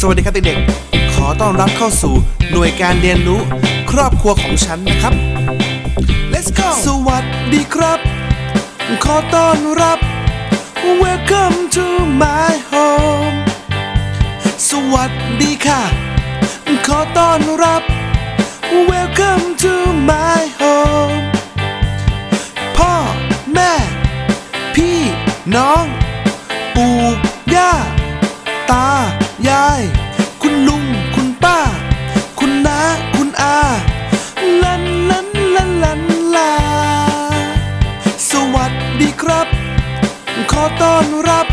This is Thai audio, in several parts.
สวัสดีครับเด็กๆ ขอต้อนรับเข้าสู่หน่วยการเรียนรู้ครอบครัวของฉันนะครับ Let's go สวัสดีครับ ขอต้อนรับ Welcome to my home สวัสดีค่ะ ขอต้อนรับ Welcome to my home พ่อ แม่ พี่น้อง ปู่ ดีครับ ขอต้อนรับ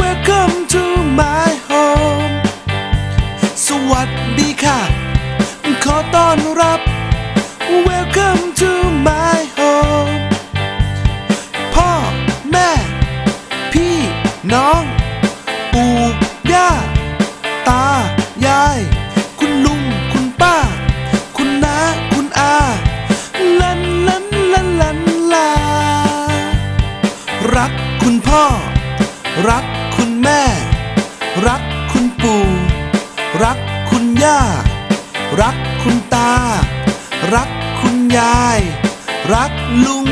Welcome to my home สวัสดีค่ะ ขอต้อนรับ คุณพ่อ รักคุณแม่ รักคุณปู่ รักคุณย่า รักคุณตา รักคุณยาย รักลุง